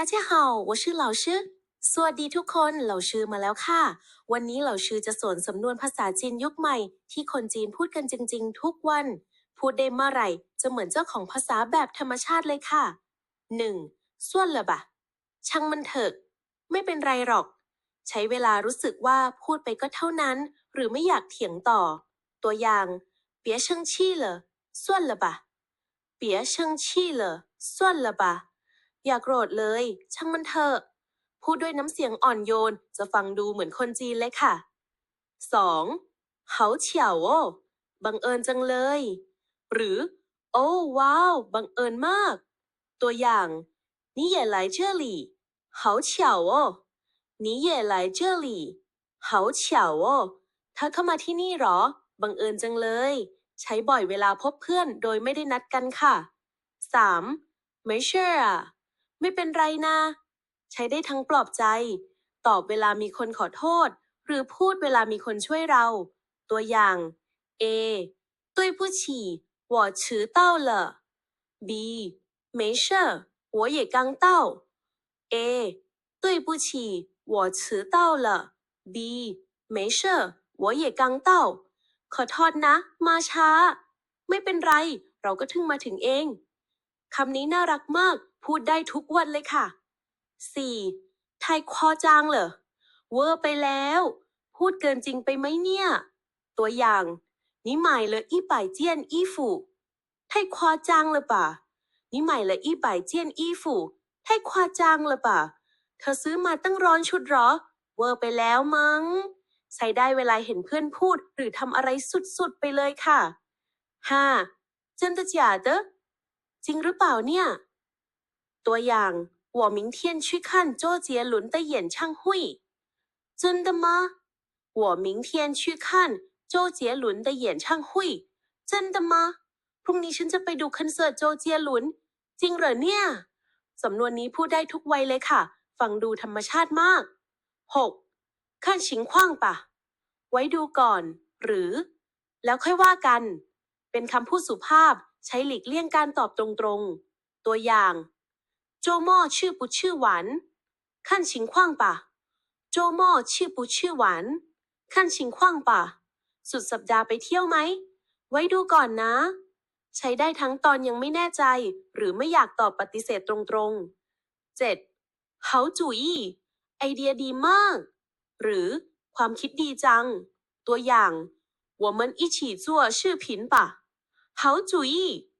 大家好，我是老师。สวัสดีทุกคนเหล่าชื่อมาแล้วค่ะ วันนี้เหล่าชื่อจะสอนสำนวนภาษาจีนยุคใหม่ ที่คนจีนพูดกันจริง ๆ ทุกวัน พูดได้เมื่อไหร่ จะเหมือนเจ้าของภาษาแบบธรรมชาติเลยค่ะ 1. ส่วนละบะ ช่างมันเถอะ ไม่เป็นไรหรอก ใช้เวลารู้สึกว่าพูดไปก็เท่านั้น หรือไม่อยากเถียงต่อ ตัวอย่างเปียเชิงชี่เหรอส่วนละบะเปียเชิงชี่เหรอส่วนละบะ อย่าโกรธเลย ช่างมันเถอะ พูดด้วยน้ำเสียงอ่อนโยน จะฟังดูเหมือนคนจีนเลยค่ะ 2. เขาเฉียวโอ้บังเอิญจังเลย หรือ โอ้ว้าว บังเอิญมาก ตัวอย่าง你也来这里好巧哦你也来这里好巧哦เธอเข้ามาที่นี่เหรอ บังเอิญจังเลย ใช้บ่อยเวลาพบเพื่อนโดยไม่ได้นัดกันค่ะ 3. ไม่เชื่ออะ ไม่เป็นไรนะ ใช้ได้ทั้งปลอบใจ ตอบเวลามีคนขอโทษ หรือพูดเวลามีคนช่วยเรา ตัวอย่าง A 对不起我迟到了 B 没事我也刚到 A 对不起我迟到了 B 没事我也刚到ขอโทษนะ มาช้า ไม่เป็นไร เราก็ถึงมาถึงเอง คำนี้น่ารักมาก พูดได้ทุกวันเลยค่ะ 4. ไทยคอจางเหรอ เวอร์ไปแล้ว พูดเกินจริงไปไหมเนี่ย ตัวอย่าง นี่หมายเลยอีป่ายเจียนอีฝูไทยคอจางเลยป่ะนี่หมาเลยอีป่ายเจียนอีฝูไทยคอจางเลยป่ะเธอซื้อมาตั้งร้อนชุดหรอ เวอร์ไปแล้วมั้ง ใช้ได้เวลาเห็นเพื่อนพูดหรือทำอะไรสุดๆไปเลยค่ะ 5. จนตะจ๋าเตอจริงหรือเปล่าเนี่ย ตัวอย่าง我明天去看周杰伦的演唱会真的吗我明天去看周杰伦的演唱会真的吗พรุ่งนี้ฉันจะไปดูคอนเสิร์ตโจเจียหลุน จริงเหรอเนี่ย สำนวนนี้พูดได้ทุกวัยเลยค่ะ ฟังดูธรรมชาติมาก 6. ขั้นชิงขว้างปะ ไว้ดูก่อน หรือ แล้วค่อยว่ากัน เป็นคำพูดสุภาพ ใช้หลีกเลี่ยงการตอบตรงๆ ตัวอย่าง 周末去不去玩看情况吧周末去不去玩看情况吧สุดสัปดาห์ไปเที่ยวไหม ไว้ดูก่อนนะ ใช้ได้ทั้งตอนยังไม่แน่ใจ หรือไม่อยากตอบปฏิเสธตรงๆ 7. เขาจุยไอเดียดีมาก หรือ ความคิดดีจัง ตัวอย่าง我们一起做视频吧好主意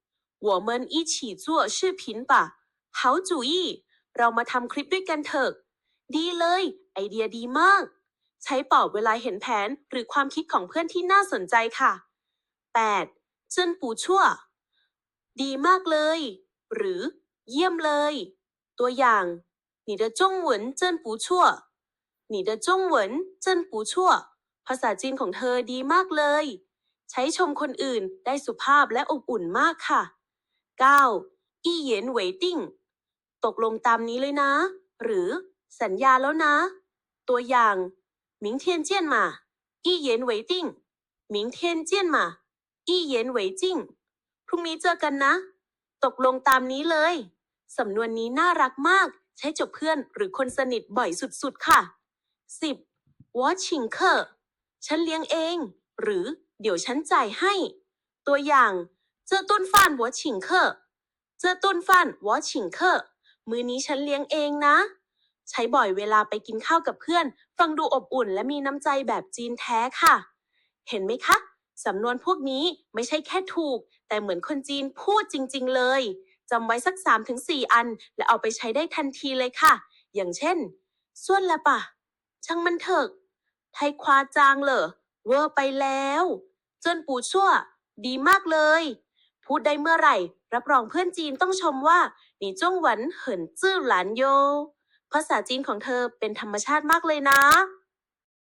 我们一起做视频吧 好主意เรามาทำคลิปด้วยกันเถอะ ดีเลย ไอเดียดีมาก ใช้ปอบเวลาเห็นแผนหรือความคิดของเพื่อนที่น่าสนใจค่ะ 8. เจิ้นปูชั่ว ดีมากเลย หรือ เยี่ยมเลย ตัวอย่าง你的中文真不错你的中文真不错ภาษาจีนของเธอดีมากเลย ใช้ชมคนอื่นได้สุภาพและอบอุ่นมากค่ะ 9. อี้เหย็นเหวย ตกลงตามนี้เลยนะ หรือสัญญาแล้วนะ ตัวอย่างหมิงเทียนเจี้ยนมาอี้เยนเวยติ้งหมิงเทียนเจี้ยนมาอี้เยนเวยจิ้งพรุ่งนี้เจอกันนะ ตกลงตามนี้เลย สำนวนนี้น่ารักมาก ใช้จบเพื่อนหรือคนสนิทบ่อยสุดๆค่ะ 10. วอชิงเคอร์ฉันเลี้ยงเอง หรือเดี๋ยวฉันจ่ายให้ ตัวอย่าง เจอต้นฟานวอชิงเคอร์เจอต้นฟานวอชิงเคอร์ มื้อนี้ฉันเลี้ยงเองนะ ใช้บ่อยเวลาไปกินข้าวกับเพื่อน ฟังดูอบอุ่นและมีน้ำใจแบบจีนแท้ค่ะ เห็นไหมคะ สำนวนพวกนี้ไม่ใช่แค่ถูก แต่เหมือนคนจีนพูดจริง ๆ เลยจำไว้สัก 3-4 อัน และเอาไปใช้ได้ทันทีเลยค่ะ อย่างเช่น ส่วนละปะ ช่างมันเถอะ ไทยควาจางเหรอ เวอร์ไปแล้ว เจิ้นปูชั่ว ดีมากเลย พูดได้เมื่อไหร่ รับรองเพื่อนจีนต้องชมว่าหนีจ้งหวันเหินจื้อหลานโย ภาษาจีนของเธอเป็นธรรมชาติมากเลยนะ